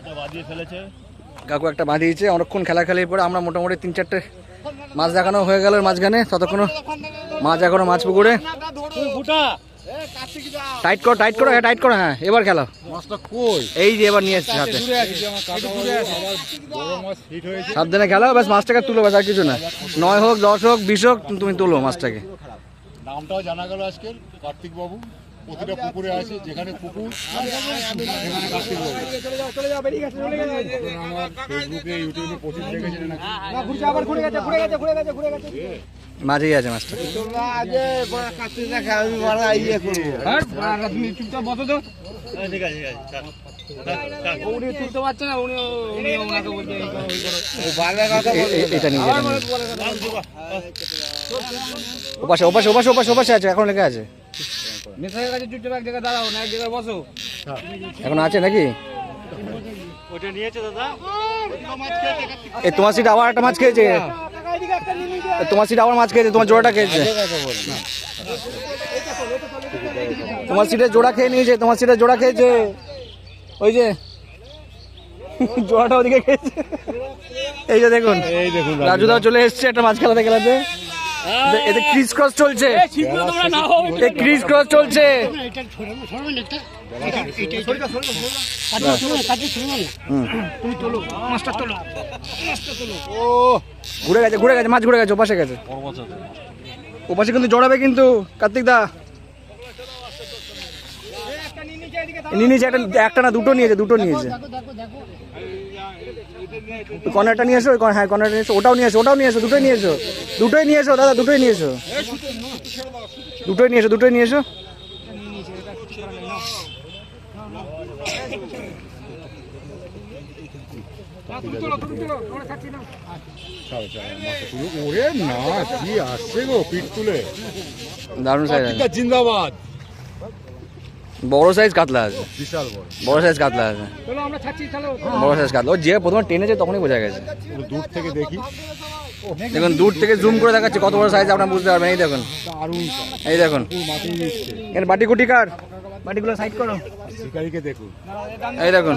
একটা বাজিয়ে ফেলেছে। কাকু একটা বাঁধিয়েছে অনেকক্ষণ খেলা খেলির পরে আমরা মোটামুটি তিন চারটে মাছ দেখানো হয়ে গেল মাঝখানে ততক্ষণ মাছ এখনও মাছ পুকুরে। টাইট করো টাইট করো হ্যাঁ টাইট করো হ্যাঁ এবার খেলো। এই যে এবার নিয়ে এসছে হাতে। দূরে আছে আমার কাটা আবার বড় মাছ হিট হয়েছে। সাবধানে খেলো ব্যাস মাছটাকে তুলো ব্যাস আর কিছু না। নয় হোক দশ হোক বিশ হোক তুমি তুলো মাছটাকে। নামটাও জানা গেল আজকে কার্তিক বাবু প্রতিটা পুকুরে আছে, যেখানে মাঝেই আছে ওপাশে ওপাশে ওপাশে ওপাশে ওপাশে আছে, এখন লেগে আছে। এখন আছে নাকি? ওইটা নিয়েছে দাদা। এই তোমার সিট আবার একটা মাছ খেয়েছে। তোমার সিট আবার মাছ খেয়েছে তোমার জোড়াটা খেয়েছে। তোমার সিটে জোড়া খেয়ে নিয়েছে তোমার সিটে জোড়া খেয়েছে। ওই যে জোড়াটা ওদিকে খেয়েছে। এই যে দেখুন এই দেখুন রাজুদাও চলে এসছে একটা মাছ খেলাতে খেলাতে। এতে- ক্রিস ক্রস চলছে এই ক্রিস ক্রস চলছে। ও ঘুরে গেছে ঘুরে গেছে মাছ ঘুরে গেছে ওপাশে গেছে। ওপাশে কিন্তু জড়াবে কিন্তু কার্তিক দা। নিয়ে নিয়েছে একটা একটা না দুটো নিয়েছে দুটো নিয়েছে। কর্নারটা নিয়ে এসো ওই হ্যাঁ কর্নারটা নিয়ে এসো। ওটাও নিয়ে এসো ওটাও নিয়ে এসো দুটোই নিয়ে এসো। দুটোই নিয়ে এসো দাদা দুটোই নিয়ে এসো। দুটোই নিয়ে এসো দুটোই নিয়ে এসো। দারুণ সাইজ জিন্দাবাদ। বড় সাইজ কাতলা আছে। বিশাল বড়। বড় সাইজ কাতলা আছে। বড় সাইজ কাতলা। ও যে প্রথমে টেনেছে তখনই বোঝা গেছে। দূর থেকে দেখি। দেখুন দূর থেকে জুম করে দেখাচ্ছে কত বড় সাইজ আপনারা বুঝতে পারবেন। এই দেখুন। এই দেখুন। এখানে বাটি কুটি কার? বাটিগুলো সাইড করো। শিকারিকে দেখুন। এই দেখুন।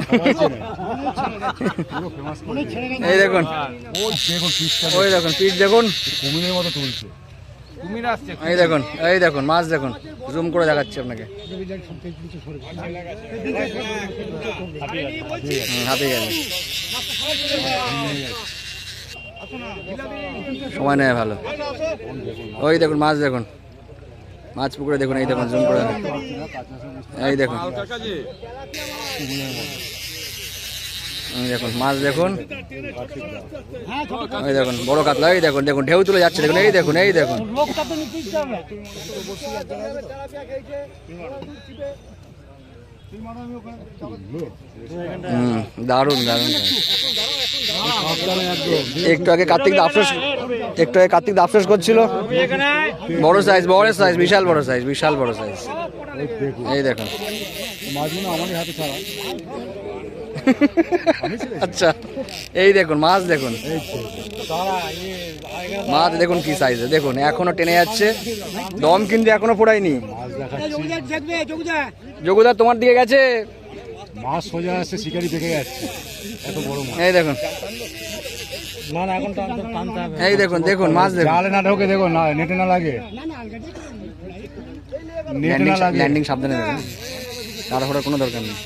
এই দেখুন। ওই দেখুন ওই দেখুন কুমিরের মতো তুলছে। এই দেখুন এই দেখুন মাছ দেখুন। জুম করে দেখাচ্ছি আপনাকে। হাঁপিয়ে সময় নেয় ভালো। ওই দেখুন, মাছ দেখুন। মাছ পুকুরে দেখুন, এই দেখুন, জুম করে দেখুন। এই দেখুন। দেখুন, মাছ দেখুন। এই দেখুন, বড় কাতলা, এই দেখুন দেখুন, ঢেউ তুলে যাচ্ছে, দেখুন, এই দেখুন এই দেখুন। দারুণ দারুণ। একটু আগে কার্তিক আফসোস, একটু আগে কার্তিক আফসোস করছিল। বড় সাইজ বড় সাইজ বিশাল বড় সাইজ বিশাল বড় সাইজ এই দেখুন। আমারই হাতে ছাড়া আচ্ছা এই দেখুন মাছ দেখুন। মাছ দেখুন কি সাইজে দেখুন এখনও টেনে যাচ্ছে। দম কিন্তু এখনও ফোড়ায়নি মাছ দেখাচ্ছি যোগুদা তোমার দিকে গেছে? মাছ সোজা আসছে শিকারি দেখে যাচ্ছে। এত বড় মাছ। এই দেখুন। এই দেখুন দেখুন মাছ দেখুন। জালে না ঢোকে দেখো না নেটে না লাগে। ল্যান্ডিং না লাগে। ল্যান্ডিং সাবধানে দেখুন। কোনো দরকার নেই।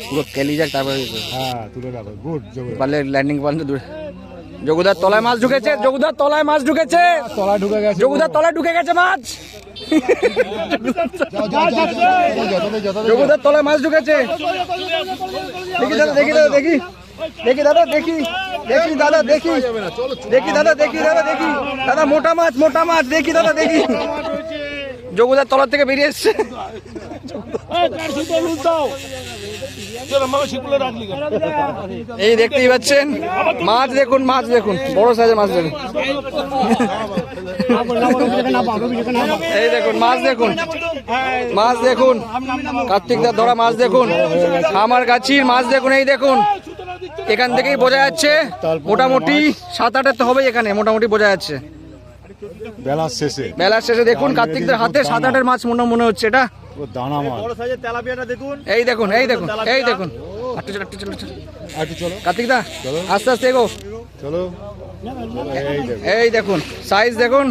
পুরো কেলি যাক তারপরে ইয়ে হ্যাঁ তুলে রাখো গুড পারলে ল্যান্ডিং দূরে যোগুদার তলায় মাছ ঢুকেছে যোগুদার তলায় মাছ ঢুকেছে তলায় ঢুকে গেছে যোগুদার তলায় ঢুকে গেছে মাছ যোগুদার তলায় মাছ ঢুকেছে দেখি দাদা দেখি দাদা দেখি দেখি দাদা দেখি দেখি দাদা দেখি দেখি দাদা দেখি দাদা দেখি দাদা মোটা মাছ মোটা মাছ দেখি দাদা দেখি যোগুদার তলার থেকে বেরিয়ে এসছে। এই দেখতেই পাচ্ছেন, মাছ দেখুন মাছ দেখুন, বড় সাইজের মাছ দেখুন। এই দেখুন, মাছ দেখুন মাছ দেখুন কার্তিকদার ধরা মাছ দেখুন, আমার গাছির মাছ দেখুন, এই দেখুন। এখান থেকেই বোঝা যাচ্ছে, মোটামুটি সাত আটের তো হবে এখানে, মোটামুটি বোঝা যাচ্ছে। বেলার শেষে। বেলার শেষে দেখুন কার্তিকদের হাতে সাত আটের মাছ মনে মনে হচ্ছে এটা? ও দানা মাছ। বড় সাইজের তেলাপিয়াটা দেখুন। এই দেখুন এই দেখুন এই দেখুন। চলো একটু চলো চলো। আর চলো। কার্তিক দা আস্তে আস্তে এগো। চলো। এই দেখুন। সাইজ দেখুন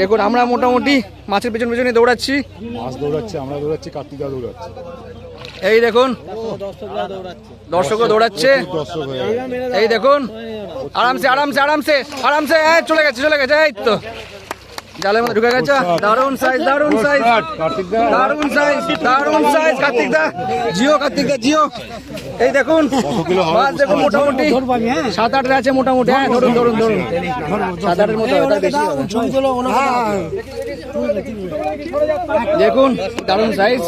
দেখুন। আমরা মোটামুটি মাছের পেছন পেছনে দৌড়াচ্ছি। মাছ দৌড়াচ্ছে আমরা দৌড়াচ্ছি কার্তিকা দৌড়াচ্ছে। এই দেখুন। দর্শকও দৌড়াচ্ছে। এই দেখুন। আরামসে আরামসে আরামসে আরামসে চলে গেছে চলে গেছে, এই তো। জালের মধ্যে ঢুকে গেছে। দারুণ সাইজ দারুণ সাইজ দারুণ সাইজ দারুণ সাইজ কার্তিক দা। জিও, কার্তিক দা, জিও। এই দেখুন। মাছ দেখুন, মোটামুটি সাত আটের আছে মোটামুটি। হ্যাঁ ধরুন ধরুন ধরুন। সাত আটের মতো। দেখুন দারুণ সাইজ